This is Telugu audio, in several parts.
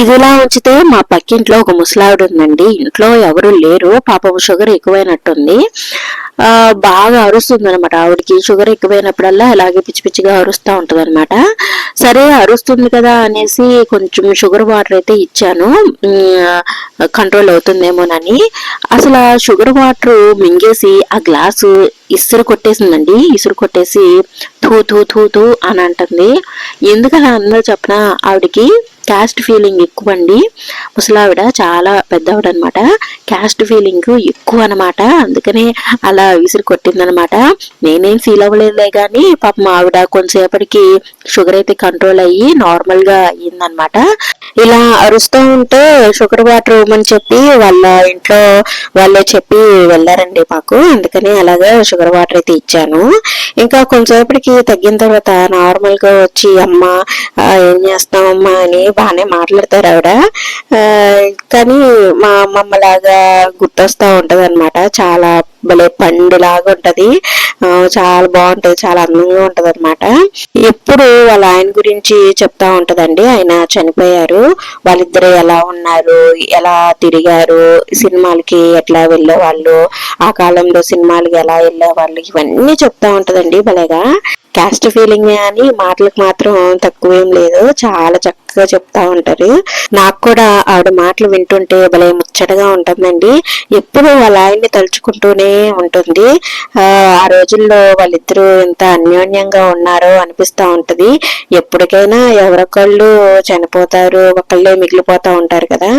ఇదిలా ఉంచితే మా పక్కింట్లో ఒక ముసలావిడ ఉందండి ఇంట్లో ఎవరు లేరు. పాపం షుగర్ ఎక్కువైనట్టుంది. బాగా అరుస్తుంది అనమాట ఆవిడకి షుగర్ ఎక్కువైనప్పుడల్లా అలాగే పిచ్చి పిచ్చిగా అరుస్తూ ఉంటుంది అనమాట సరే అరుస్తుంది కదా అనేసి కొంచెం షుగర్ వాటర్ అయితే ఇచ్చాను కంట్రోల్ అవుతుందేమోనని. అసలు ఆ షుగర్ వాటర్ మింగేసి ఆ గ్లాసు ఇసురు కొట్టేసిందండి. ఇసురు కొట్టేసి థూ థూ థూ థూ అని అంటుంది. ఎందుకలా అందరూ చెప్పిన ఆవిడకి క్యాస్ట్ ఫీలింగ్ ఎక్కువ అండి ముసలావిడ చాలా పెద్దవిడ అనమాట క్యాస్ట్ ఫీలింగ్ ఎక్కువ అనమాట అందుకనే అలా విసిరి కొట్టిందనమాట. నేనేం ఫీల్ అవ్వలేదులే కానీ పాపం ఆవిడ కొంతసేపటికి షుగర్ అయితే కంట్రోల్ అయ్యి నార్మల్గా అయ్యిందనమాట. ఇలా అరుస్తూ ఉంటే షుగర్ వాటర్ ఇవ్వమని చెప్పి వాళ్ళ ఇంట్లో వాళ్ళే చెప్పి వెళ్ళారండి మాకు. అందుకని అలాగా షుగర్ వాటర్ అయితే ఇచ్చాను. ఇంకా కొంతసేపటికి తగ్గిన తర్వాత నార్మల్గా వచ్చి అమ్మ ఏం ఏం చేస్తామమ్మా అని బాగానే మాట్లాడతారు ఆవిడ. కానీ మా అమ్మమ్మ లాగా గుర్తొస్తా ఉంటది అనమాట చాలా భలే పండులాగా ఉంటది. చాలా బాగుంటది చాలా అందంగా ఉంటది అనమాట ఎప్పుడు వాళ్ళ ఆయన గురించి చెప్తా ఉంటదండి. ఆయన చనిపోయారు. వాళ్ళిద్దరు ఎలా ఉన్నారు? ఎలా తిరిగారు? సినిమాలకి ఎట్లా వెళ్ళేవాళ్ళు? ఆ కాలంలో సినిమాలకి ఎలా వెళ్ళేవాళ్ళు? ఇవన్నీ చెప్తా ఉంటదండి భలేగా. క్యాస్ట్ ఫీలింగ్ అని మాటలకు మాత్రం తక్కువేం లేదు. చాలా చక్కగా చెప్తా ఉంటారు. నాకు కూడా ఆవిడ మాటలు వింటుంటే భలే ముచ్చటగా ఉంటుందండి. ఎప్పుడు వాళ్ళ ఆయన్ని తలుచుకుంటూనే ఉంటుంది. ఆ రోజుల్లో వాళ్ళిద్దరూ ఎంత అన్యోన్యంగా ఉన్నారో అనిపిస్తూ ఉంటుంది. ఎప్పటికైనా ఎవరొకళ్ళు చనిపోతారు ఒకళ్ళే మిగిలిపోతూ ఉంటారు కదా.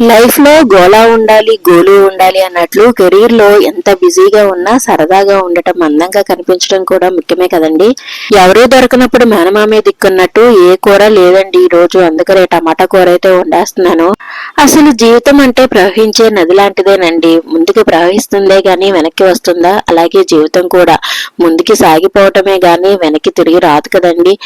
లైఫ్లో గోలా ఉండాలి గోలు ఉండాలి అన్నట్లు కెరీర్లో ఎంత బిజీగా ఉన్నా సరదాగా ఉండటం అందంగా కనిపించడం కూడా ముఖ్యమే కదండి. ఎవరూ దొరకనప్పుడు మేనమామే దిక్కున్నట్టు ఏ కూర లేదండి ఈ రోజు అందుకనే టమాటా కూర అయితే వండేస్తున్నాను. అసలు జీవితం అంటే ప్రవహించే నది లాంటిదేనండి. ముందుకు ప్రవహిస్తుందే గాని వెనక్కి వస్తుందా? అలాగే జీవితం కూడా ముందుకి సాగిపోవటమే గాని వెనక్కి తిరిగి రాదు కదండి.